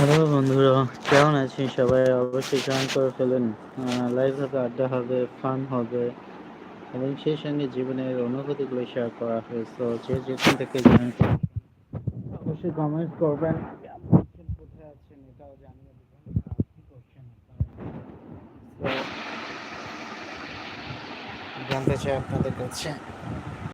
Hello বন্ধুরা, কেমন আছেন সবাই? অবশ্যই জয়েন করে ফেলেন। লাইভ হবে, আড্ডা হবে ফান হবে, এবং সেই সঙ্গে জীবনের অনুভূতিগুলো শেয়ার করা হবে। তো যে যেখান থেকে জয়েন অবশ্যই কমেন্ট করবেন। কোথায় আছেন এটাও জানিয়ে জানতে চাই আপনাদের কাছে।